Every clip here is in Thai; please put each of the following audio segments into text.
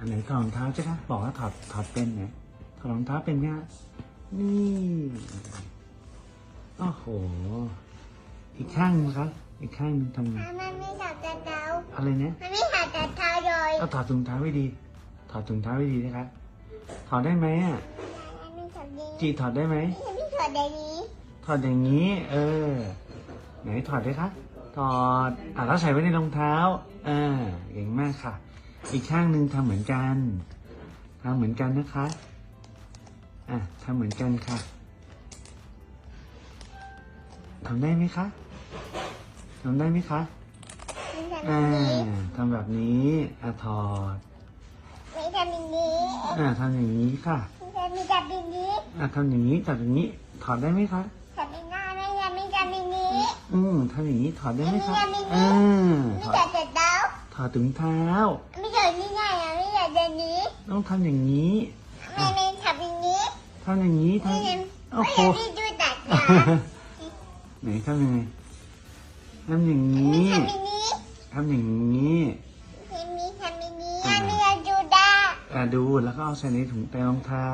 อันไหนถอดรองเท้าใช่ไหมบอกว่าถอดถอดเป็นไหนถอดรองเท้าเป็นเนี่ยนี่โอ้โห อีกข้างนึงครับ อีกข้างนึงทำไงมันไม่ถอดแต่เท้าอะไรเนี่ยมันไม่ถอดแต่เท้าเลยเอาถอดถุงเท้าไว้ดี ถอดถุงเท้าไว้ดีนะครับถอดได้ไหมอะมันไม่ถอดดีจีถอดได้ไหมมันไม่ถอดแบบนี้ ถอดอย่างนี้ เออ ไหนถอดได้ครับถอดอะแล้วใส่ไว้ในรองเท้าอ่าเก่งมากค่ะ อีกข้างหนึ่งทำเหมือนกันทำเหมือนกันนะคะ อะทำเหมือนกันค่ะทำได้ไหมคะทำได้ไหมคะมันทำแบอ่าบนี้ทำแบบนี้อะถอดไม่ทำแบบนี้อ่าทำอย่างนี้ค่ะมันจะมีแบบนี้อะทำอย่างนี้จับอย่างนี้ ถอดได้ไหมคะทำไม่ได้ไม่ทำไม่ทำแบบนี้อืมทำอย่างนี้ถอดได้ไหมคะไม่ได้ไม่ได้อ่าไม่ถอถอดดแต่เท้าถอดถุงเท้าไม่ถอดนี่ไง อะไม่ถอดแบบนี้ต้องทำอย่างนี้ไม่ไม่ทำแบบนี้ทำอย่างนี้ทไม่ทำำโอ้ไม่โหอยากที่ดูตัดขาไหนทำยังไงทำอย่างไม่นี้ทำแบบนี้ทำอย่างนี้ไม่มีทำแบบนี้อะไม่อยากดูดาอะดูแล้วก็เอาใส่ในถุงแต่รองเท้า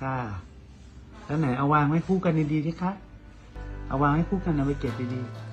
ค่ะ แล้วไหนเอาวางไว้คู่กันดีๆดิคะเอาวางให้คู่กันเอาไปเก็บดีๆ